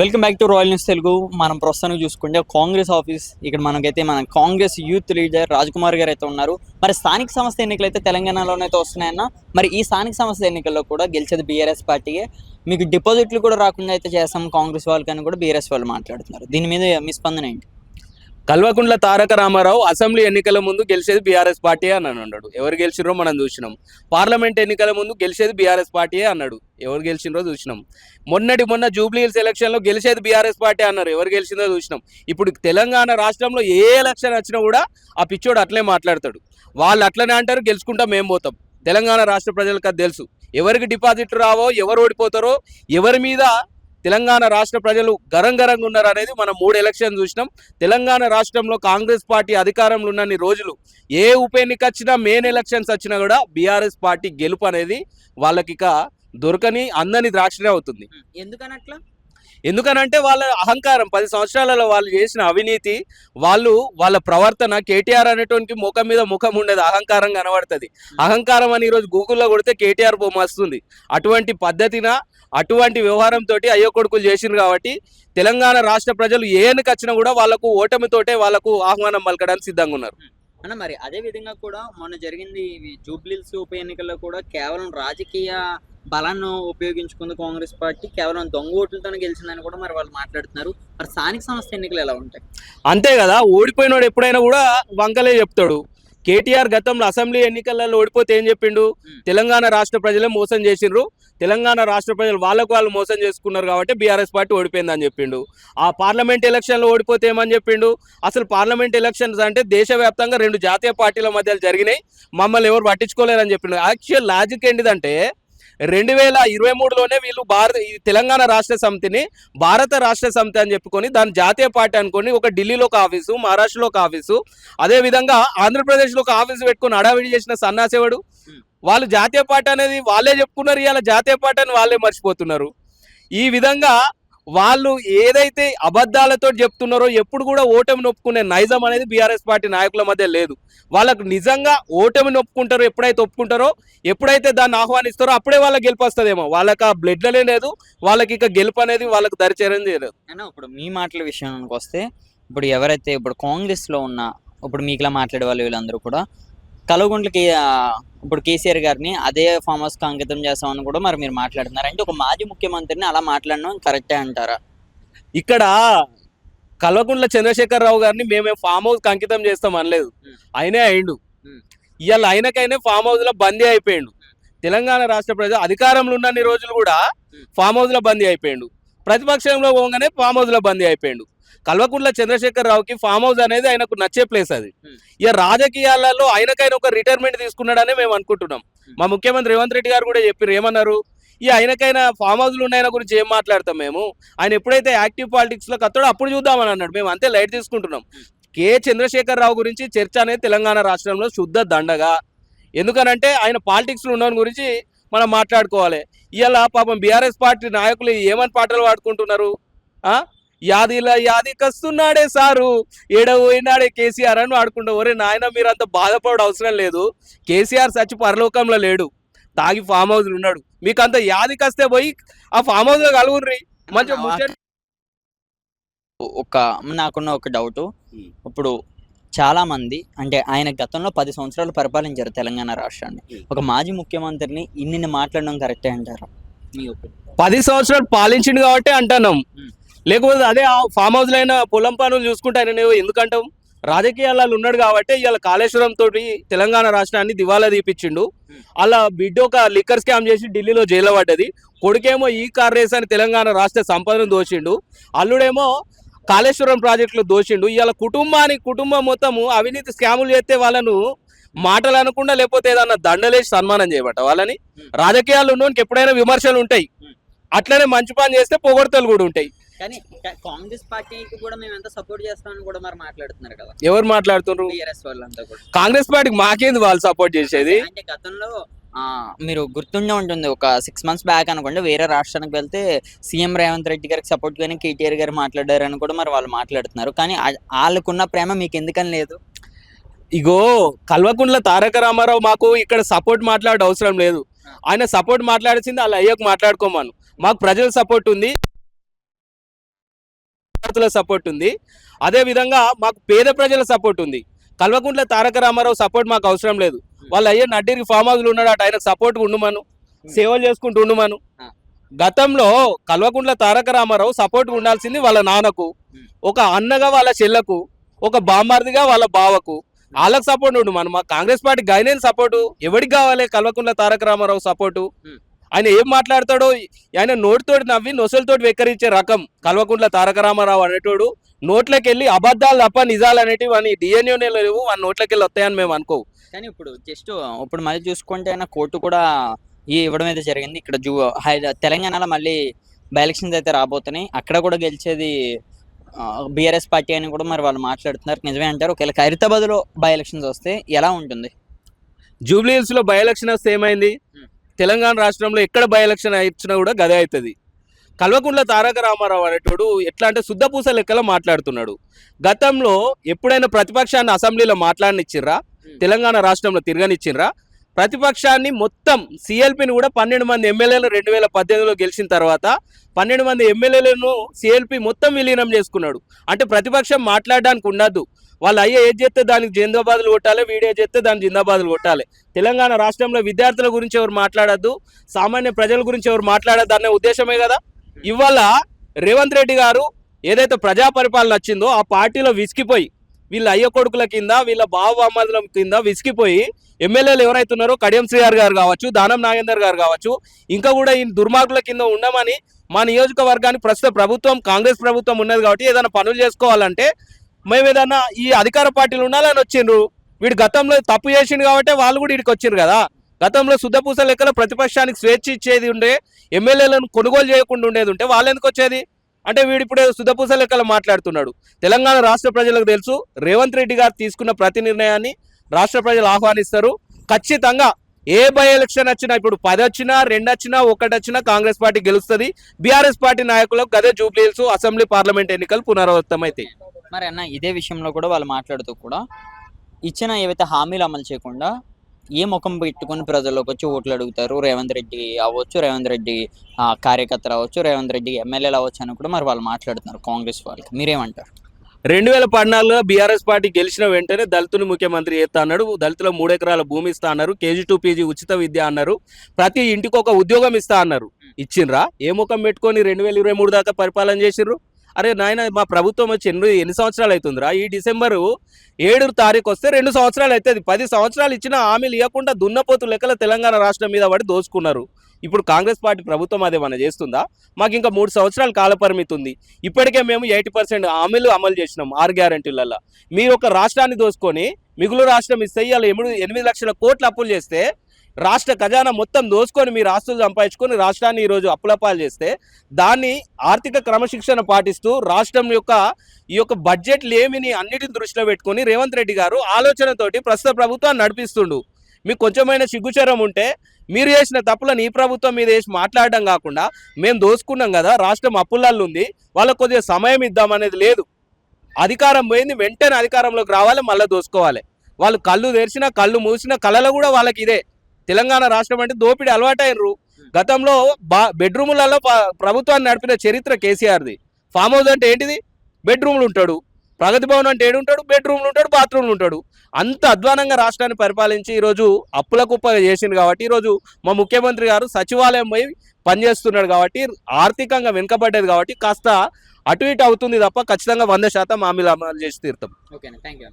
Welcome back to Royal News Telugu మనం ప్రస్తుతానికి చూసుకుంటే కాంగ్రెస్ ఆఫీస్ ఇక్కడ మనకైతే మన కాంగ్రెస్ యూత్ లీడర్ రాజ్ కుమార్ గారు అయితే ఉన్నారు. మరి స్థానిక సంస్థ ఎన్నికలు అయితే తెలంగాణలోనైతే వస్తున్నాయన్న మరి ఈ స్థానిక సంస్థ ఎన్నికల్లో కూడా గెలిచేది బీఆర్ఎస్ పార్టీయే. మీకు డిపాజిట్లు కూడా రాకుండా అయితే చేస్తాం కాంగ్రెస్ వాళ్ళకని కూడా బీఆర్ఎస్ వాళ్ళు మాట్లాడుతున్నారు. దీని మీద మీ స్పందన ఏంటి? కల్వకుంట్ల తారక రామారావు అసెంబ్లీ ఎన్నికల ముందు గెలిచేది బీఆర్ఎస్ పార్టీ అని అన్నాడు ఎవరు గెలిచినో మనం చూసినాం. పార్లమెంట్ ఎన్నికల ముందు గెలిచేది బీఆర్ఎస్ పార్టీ అన్నాడు. ఎవరు గెలిచినో చూసినాం. మొన్నటి మొన్న జూబ్లీ హిల్స్ ఎలక్షన్లో గెలిచేది బీఆర్ఎస్ పార్టీ అన్నారు. ఎవరు గెలిచిందో చూసినాం. ఇప్పుడు తెలంగాణ రాష్ట్రంలో ఏ ఎలక్షన్ వచ్చినా కూడా ఆ పిచ్చోడు అట్లే మాట్లాడతాడు. వాళ్ళు అట్లనే అంటారు గెలుచుకుంటా మేము పోతాం. తెలంగాణ రాష్ట్ర ప్రజలకు అది తెలుసు. ఎవరికి డిపాజిట్లు రావో ఎవరు ఓడిపోతారో ఎవరి మీద తెలంగాణ రాష్ట్ర ప్రజలు గరం గరంగా ఉన్నారు అనేది మనం మూడు ఎలక్షన్ చూసినాం. తెలంగాణ రాష్ట్రంలో కాంగ్రెస్ పార్టీ అధికారంలో ఉన్నన్ని రోజులు ఏ ఉప ఎన్నిక వచ్చినా మెయిన్ ఎలక్షన్స్ వచ్చినా కూడా బీఆర్ఎస్ పార్టీ గెలుపు అనేది వాళ్ళకి ఇక దొరకని అందని ద్రాక్షనే అవుతుంది. ఎందుకని అట్లా ఎందుకనంటే వాళ్ళ అహంకారం పది సంవత్సరాలలో వాళ్ళు చేసిన అవినీతి వాళ్ళు వాళ్ళ ప్రవర్తన కేటీఆర్ అనేటువంటి ముఖం మీద ముఖం ఉండేది అహంకారం కనబడుతుంది. అహంకారం అని ఈరోజు గూగుల్లో కొడితే కేటీఆర్ బొమ్మ వస్తుంది. అటువంటి పద్ధతిన అటువంటి వ్యవహారంతో అయ్యో కొడుకులు చేసిండ్రు కాబట్టి తెలంగాణ రాష్ట్ర ప్రజలు ఏ ఎన్నిక వచ్చినా కూడా వాళ్ళకు ఓటమితోటే వాళ్ళకు ఆహ్వానం పలకడానికి సిద్ధంగా ఉన్నారు. అన్న మరి అదే విధంగా కూడా మొన్న జరిగింది జూబ్లీల్స్ ఉప ఎన్నికల్లో కూడా కేవలం రాజకీయ బలాన్ని ఉపయోగించుకుంది కాంగ్రెస్ పార్టీ కేవలం దొంగ ఓట్లతోనే గెలిచిందని కూడా మరి వాళ్ళు మాట్లాడుతున్నారు. మరి స్థానిక సంస్థ ఎన్నికలు ఎలా ఉంటాయి? అంతే కదా ఓడిపోయినోడు ఎప్పుడైనా కూడా వంకలే చెప్తాడు. కేటీఆర్ గతంలో అసెంబ్లీ ఎన్నికలలో ఓడిపోతే ఏం చెప్పిండు. తెలంగాణ రాష్ట్ర ప్రజలే మోసం చేసిండ్రు. తెలంగాణ రాష్ట్ర ప్రజలు వాళ్ళకు వాళ్ళు మోసం చేసుకున్నారు కాబట్టి బీఆర్ఎస్ పార్టీ ఓడిపోయిందని చెప్పిండు. ఆ పార్లమెంట్ ఎలక్షన్లో ఓడిపోతే ఏమని చెప్పిండు? అసలు పార్లమెంట్ ఎలక్షన్స్ అంటే దేశవ్యాప్తంగా రెండు జాతీయ పార్టీల మధ్య జరిగినాయి. మమ్మల్ని ఎవరు పట్టించుకోలేరని చెప్పిండు. యాక్చువల్ లాజిక్ ఏంటిదంటే రెండు వేల ఇరవై మూడులోనే వీళ్ళు భారత ఈ తెలంగాణ రాష్ట్ర సమితిని భారత రాష్ట్ర సమితి అని చెప్పుకొని దాని జాతీయ పార్టీ అనుకొని ఒక ఢిల్లీలో ఒక ఆఫీసు మహారాష్ట్రలో ఒక ఆఫీసు అదే విధంగా ఆంధ్రప్రదేశ్లో ఒక ఆఫీసు పెట్టుకొని హడావిడి చేసిన సన్నాసేవాడు వాళ్ళు జాతీయ పార్టీ అనేది వాళ్ళే చెప్పుకున్నారు ఇవాళ జాతీయ పార్టీ అని వాళ్ళే మర్చిపోతున్నారు. ఈ విధంగా వాళ్ళు ఏదైతే అబద్ధాలతో చెప్తున్నారో ఎప్పుడు కూడా ఓటమి నొప్పుకునే నైజం అనేది బీఆర్ఎస్ పార్టీ నాయకుల మధ్య లేదు. వాళ్ళకు నిజంగా ఓటమి ఒప్పుకుంటారో ఎప్పుడైతే ఒప్పుకుంటారో ఎప్పుడైతే దాన్ని ఆహ్వానిస్తారో అప్పుడే వాళ్ళకి గెలుపు వస్తుందేమో. వాళ్ళకి ఆ బ్లడ్లనే లేదు వాళ్ళకి ఇక గెలుపు అనేది వాళ్ళకి దరిచేరం లేదు. ఇప్పుడు మీ మాటల విషయానికి వస్తే ఇప్పుడు ఎవరైతే ఇప్పుడు కాంగ్రెస్లో ఉన్న ఇప్పుడు మీకులా మాట్లాడే వాళ్ళు వీళ్ళందరూ కూడా కలవగుంట్లకి ఇప్పుడు కేసీఆర్ గారిని అదే ఫామ్ హౌస్కి అంకితం చేస్తామని కూడా మరి మీరు మాట్లాడుతున్నారు. అంటే ఒక మాజీ ముఖ్యమంత్రిని అలా మాట్లాడడం కరెక్టే అంటారా? ఇక్కడ కల్వకుంట్ల చంద్రశేఖర్ రావు గారిని మేమే ఫామ్ హౌస్ అంకితం చేస్తాం అనలేదు. ఆయనే అయిండు. ఇవాళ ఆయనకైనా ఫామ్ హౌస్లో బందీ అయిపోయిండు. తెలంగాణ రాష్ట్ర ప్రజలు అధికారంలో ఉన్నన్ని రోజులు కూడా. ఫామ్ హౌస్లో బందీ అయిపోయిండు. ప్రతిపక్షంలో పోగానే ఫామ్ హౌస్లో బందీ అయిపోయిండు. కల్వకుంట్ల చంద్రశేఖర్ రావుకి ఫామ్ హౌస్ అనేది ఆయనకు నచ్చే ప్లేస్ అది. Hmm. ఇక రాజకీయాలలో ఆయనకైనా ఒక రిటైర్మెంట్ తీసుకున్నాడనే మేము అనుకుంటున్నాం. మా ముఖ్యమంత్రి రేవంత్ రెడ్డి గారు కూడా చెప్పారు ఏమన్నారు? ఈ ఆయనకైనా ఫామ్ హౌస్లు ఉన్నాయన గురించి ఏం మాట్లాడతాం మేము? ఆయన ఎప్పుడైతే యాక్టివ్ పాలిటిక్స్లో కత్తాడో అప్పుడు చూద్దామని అన్నాడు. మేము అంతే లైట్ తీసుకుంటున్నాం. కె చంద్రశేఖర్ రావు గురించి చర్చ అనేది తెలంగాణ రాష్ట్రంలో శుద్ధ దండగా. ఎందుకనంటే ఆయన పాలిటిక్స్లో ఉన్న గురించి మనం మాట్లాడుకోవాలి. ఇవాళ పాపం బీఆర్ఎస్ పార్టీ నాయకులు ఏమని పాటలు పాడుకుంటున్నారు? ఆ? యాదిలా యాది కస్తున్నాడే సారు. ఏడ పోయినాడే కేసీఆర్ అని వాడుకుంటా. ఒరే నాయన మీరు అంత బాధపడ అవసరం లేదు. కేసీఆర్ సచ్చి పరలోకంలో లేడు. తాగి ఫామ్ హౌస్ ఉన్నాడు. మీకు అంత యాది కస్తే పోయి ఆ ఫామ్ హౌస్లో కలుగుర్రి ఒక నాకున్న ఒక డౌట్. ఇప్పుడు చాలా మంది అంటే ఆయన గతంలో పది సంవత్సరాలు పరిపాలించారు తెలంగాణ రాష్ట్రాన్ని. ఒక మాజీ ముఖ్యమంత్రిని ఇన్ని మాట్లాడడం కరెక్టే అంటారా? పది సంవత్సరాలు పాలించిండు కాబట్టి అంటున్నాం. లేకపోతే అదే ఫామ్ హౌస్లో పొలం పనులు చూసుకుంటే ఆయన ఎందుకంటావు? రాజకీయాలలో ఉన్నాడు కాబట్టి ఇవాళ కాళేశ్వరం తోటి తెలంగాణ రాష్ట్రాన్ని దివాలా తీపిచ్చిండు. అలా బిడ్డ ఒక లిక్కర్ స్కామ్ చేసి ఢిల్లీలో జైల్లో పడ్డది. కొడుకేమో ఈ కార్ రేస్ అని తెలంగాణ రాష్ట్ర సంపదను దోచిండు అల్లుడేమో కాళేశ్వరం ప్రాజెక్టులో దోచిండు ఇవాళ కుటుంబానికి కుటుంబం మొత్తము అవినీతి స్కాములు చేస్తే వాళ్ళను మాటలు అనకుండా లేకపోతే ఏదన్నా దండలేసి సన్మానం చేయబట్ట వాళ్ళని. రాజకీయాలు ఉన్నోనికి ఎప్పుడైనా విమర్శలు ఉంటాయి. అట్లనే మంచి పని చేస్తే పొగడతలు కూడా ఉంటాయి. కానీ కాంగ్రెస్ పార్టీకి కూడా మేము ఎంత సపోర్ట్ చేస్తామని కూడా మరి మాట్లాడుతున్నారు కదా. ఎవరు మాట్లాడుతున్నారు? టీఆర్ఎస్ వాళ్ళంతా కూడా. కాంగ్రెస్ పార్టీకి మాకేంది వాళ్ళు సపోర్ట్ చేసేది? అంటే గతంలో ఆ, మీరు గుర్తుండే ఉంటుంది ఒక సిక్స్ మంత్స్ బ్యాక్ అనుకోండి వేరే రాష్ట్రానికి వెళ్తే సీఎం రేవంత్ రెడ్డి గారికి సపోర్ట్ గానీ కేటీఆర్ గారు మాట్లాడారని కూడా మరి వాళ్ళు మాట్లాడుతున్నారు. కానీ వాళ్ళకున్న ప్రేమ మీకు ఎందుకని లేదు? ఇగో కల్వకుంట్ల తారక రామారావు మాకు ఇక్కడ సపోర్ట్ మాట్లాడే అవసరం లేదు. ఆయన సపోర్ట్ మాట్లాడాల్సింది వాళ్ళ అయ్యకు మాట్లాడుకోమను. మాకు ప్రజల సపోర్ట్ ఉంది. విద్యార్థుల సపోర్ట్ ఉంది. అదే విధంగా మాకు పేద ప్రజల సపోర్ట్ ఉంది. కల్వకుంట్ల తారక రామారావు సపోర్ట్ మాకు అవసరం లేదు. వాళ్ళు అయ్యే నడ్డిరి ఫామ్ హౌస్లు ఉన్నాడు అటు ఆయనకు సపోర్ట్ ఉండుమను సేవలు చేసుకుంటూ ఉండుమను. గతంలో కల్వకుంట్ల తారక రామారావు సపోర్ట్ ఉండాల్సింది వాళ్ళ నాన్నకు. ఒక అన్నగా వాళ్ళ చెల్లకు ఒక బామ్మార్దిగా వాళ్ళ బావకు. వాళ్ళకి సపోర్ట్ ఉండు మనం. మా కాంగ్రెస్ పార్టీ గైనైన్ సపోర్టు ఎవరికి కావాలి కల్వకుంట్ల తారక రామారావు సపోర్టు. ఆయన ఏం మాట్లాడతాడో ఆయన నోటితోటి నవ్వి నొసలతోటి వెక్కరించే రకం కల్వకుంట్ల తారక రామారావు అనేటోడు నోట్లోకి వెళ్ళి అబద్ధాలు తప్ప నిజాలు అనేటివి అని డిఎన్ఏ లేవు ఆ నోట్లోకి వెళ్ళి వస్తాయని మేము అనుకో కానీ ఇప్పుడు జస్ట్ ఇప్పుడు మళ్ళీ చూసుకుంటే అయినా కోర్టు కూడా ఈ ఇవ్వడం అయితే జరిగింది. ఇక్కడ జూ తెలంగాణలో మళ్ళీ బై ఎలక్షన్స్ అయితే రాబోతున్నాయి. అక్కడ కూడా గెలిచేది బీఆర్ఎస్ పార్టీ అని కూడా మరి వాళ్ళు మాట్లాడుతున్నారు. నిజమే అంటారు. ఒకవేళ ఖైరతాబాద్లో బై ఎలక్షన్స్ వస్తే ఎలా ఉంటుంది? జూబ్లీ హిల్స్లో బై ఎలక్షన్ వస్తే ఏమైంది. తెలంగాణ రాష్ట్రంలో ఎక్కడ బై ఎలక్షన్ ఇచ్చినా కూడా గదే అవుతుంది. కల్వకుంట్ల తారక రామారావు అనేటోడు ఎట్లా అంటే శుద్ధపూస లెక్కలో మాట్లాడుతున్నాడు. గతంలో ఎప్పుడైనా ప్రతిపక్షాన్ని అసెంబ్లీలో మాట్లాడనిచ్చిర్రా. తెలంగాణ రాష్ట్రంలో తిరగనిచ్చిర్రా? ప్రతిపక్షాన్ని మొత్తం సిఎల్పిని కూడా పన్నెండు మంది ఎమ్మెల్యేలు రెండు వేల పద్దెనిమిదిలో గెలిచిన తర్వాత పన్నెండు మంది ఎమ్మెల్యేలను సిఎల్పి మొత్తం విలీనం చేసుకున్నాడు. అంటే ప్రతిపక్షం మాట్లాడడానికి ఉండద్దు వాళ్ళు అయ్యే ఏది చేస్తే దానికి జిందాబాదులు కొట్టాలి వీడియో చేస్తే దానికి జిందాబాదులు కొట్టాలి. తెలంగాణ రాష్ట్రంలో విద్యార్థుల గురించి ఎవరు మాట్లాడద్దు సామాన్య ప్రజల గురించి ఎవరు మాట్లాడద్దు అనే ఉద్దేశమే కదా? ఇవాళ రేవంత్ రెడ్డి గారు ఏదైతే ప్రజా పరిపాలన వచ్చిందో ఆ పార్టీలో విసిగిపోయి వీళ్ళ అయ్య కొడుకుల కింద వీళ్ళ బావబామ్మల కింద విసిగిపోయి ఎమ్మెల్యేలు ఎవరైతే ఉన్నారో కడియం శ్రీఆర్ గారు కావచ్చు దానం నాగేందర్ గారు కావచ్చు ఇంకా కూడా ఈ దుర్మార్గుల కింద ఉండమని మా నియోజకవర్గానికి ప్రస్తుత ప్రభుత్వం కాంగ్రెస్ ప్రభుత్వం ఉన్నది కాబట్టి ఏదైనా పనులు చేసుకోవాలంటే మేము ఏదైనా ఈ అధికార పార్టీలు ఉండాలని వచ్చిండ్రు. వీడు గతంలో తప్పు చేసిండు కాబట్టి వాళ్ళు కూడా వీడికి వచ్చిండ్రు కదా. గతంలో శుద్ధపూస లెక్కలో ప్రతిపక్షానికి స్వేచ్ఛ ఇచ్చేది ఉండే ఎమ్మెల్యేలను కొనుగోలు చేయకుండా ఉండేది ఉంటే వాళ్ళు ఎందుకు వచ్చేది? అంటే వీడు ఇప్పుడు శుద్ధపూస లెక్కలు మాట్లాడుతున్నాడు. తెలంగాణ రాష్ట్ర ప్రజలకు తెలుసు రేవంత్ రెడ్డి గారు తీసుకున్న ప్రతి నిర్ణయాన్ని రాష్ట్ర ప్రజలు ఆహ్వానిస్తారు. ఖచ్చితంగా ఏ బై ఎలక్షన్ వచ్చినా ఇప్పుడు పది వచ్చినా రెండు వచ్చినా ఒకటి వచ్చినా కాంగ్రెస్ పార్టీ గెలుస్తుంది. బీఆర్ఎస్ పార్టీ నాయకులకు గదే జూబ్లీహిల్స్ అసెంబ్లీ పార్లమెంట్ ఎన్నికలు పునరావృతమైతాయి. మరి అన్న ఇదే విషయంలో కూడా వాళ్ళు మాట్లాడుతూ కూడా ఇచ్చిన ఏవైతే హామీలు అమలు చేయకుండా ఏ ముఖం పెట్టుకొని ప్రజల్లోకి వచ్చి ఓట్లు అడుగుతారు? రేవంత్ రెడ్డి అవ్వచ్చు రేవంత్ రెడ్డి కార్యకర్తలు అవ్వచ్చు రేవంత్ రెడ్డి ఎమ్మెల్యేలు అవ్వచ్చు అని కూడా మరి వాళ్ళు మాట్లాడుతున్నారు కాంగ్రెస్ వాళ్ళకి. మీరేమంటారు? రెండు వేల పద్నాలుగులో బీఆర్ఎస్ పార్టీ గెలిచిన వెంటనే దళితుని ముఖ్యమంత్రి చేస్తా అన్నాడు. దళితుల మూడు ఎకరాల భూమి ఇస్తా అన్నారు. కేజీ టూ పీజీ ఉచిత విద్య అన్నారు. ప్రతి ఇంటికి ఒక ఉద్యోగం ఇస్తా అన్నారు. ఇచ్చిండ్రా? ఏ ముఖం పెట్టుకొని రెండు వేల ఇరవై మూడు దాకా పరిపాలన చేసిండ్రు? అరే నాయన మా ప్రభుత్వం వచ్చి ఎన్ని ఎన్ని సంవత్సరాలు అవుతుందిరా? ఈ డిసెంబరు ఏడు తారీఖు వస్తే రెండు సంవత్సరాలు అవుతుంది. పది సంవత్సరాలు ఇచ్చిన హామీలు ఇవ్వకుండా దున్నపోతు లెక్కల తెలంగాణ రాష్ట్రం మీద పడి దోచుకున్నారు. ఇప్పుడు కాంగ్రెస్ పార్టీ ప్రభుత్వం అదేమన్నా చేస్తుందా? మాకు ఇంకా మూడు సంవత్సరాల కాలపరిమితి ఉంది. ఇప్పటికే మేము ఎయిటీ పర్సెంట్ హామీలు అమలు చేసినాం ఆరు గ్యారంటీలలో మీరు ఒక రాష్ట్రాన్ని దోసుకొని మిగులు రాష్ట్రం ఇస్తే ఇవాళ ఎనిమిది ఎనిమిది లక్షల కోట్లు అప్పులు చేస్తే రాష్ట్ర ఖజానా మొత్తం దోసుకొని మీరు ఆస్తులు సంపాదించుకొని రాష్ట్రాన్ని ఈరోజు అప్పులపాలు చేస్తే దాన్ని ఆర్థిక క్రమశిక్షణ పాటిస్తూ రాష్ట్రం యొక్క ఈ యొక్క బడ్జెట్ లేమిని అన్నిటిని దృష్టిలో పెట్టుకొని రేవంత్ రెడ్డి గారు ఆలోచనతోటి ప్రస్తుత ప్రభుత్వాన్ని నడిపిస్తుండు. మీకు కొంచెమైనా సిగ్గుచరం ఉంటే మీరు చేసిన తప్పులను ఈ ప్రభుత్వం మీద వేసి మాట్లాడడం కాకుండా మేము దోసుకున్నాం కదా రాష్ట్రం అప్పులల్లో ఉంది వాళ్ళకు కొద్దిగా సమయం ఇద్దామనేది లేదు. అధికారం పోయింది వెంటనే అధికారంలోకి రావాలి మళ్ళీ దోసుకోవాలి వాళ్ళు కళ్ళు తెరిచినా కళ్ళు మూసినా కళలో కూడా వాళ్ళకి ఇదే. తెలంగాణ రాష్ట్రం అంటే దోపిడీ అలవాటైనరు. గతంలో బా బెడ్రూములలో ప్రభుత్వాన్ని నడిపిన చరిత్ర కేసీఆర్ది. ఫామ్ హౌస్ అంటే ఏంటిది? బెడ్రూమ్లు ఉంటాడు. ప్రగతి భవన్ అంటే ఏడు ఉంటాడు బెడ్రూమ్లు ఉంటాడు బాత్రూమ్లు ఉంటాడు. అంత అధ్వానంగా రాష్ట్రాన్ని పరిపాలించి ఈరోజు అప్పుల కుప్ప చేసిండు కాబట్టి ఈరోజు మా ముఖ్యమంత్రి గారు సచివాలయం పోయి పనిచేస్తున్నాడు కాబట్టి ఆర్థికంగా వెనుకబడ్డది కాబట్టి కాస్త అటు ఇటు అవుతుంది తప్ప ఖచ్చితంగా వంద శాతం హామీలు అమలు చేసి తీర్తాం. Okay thank you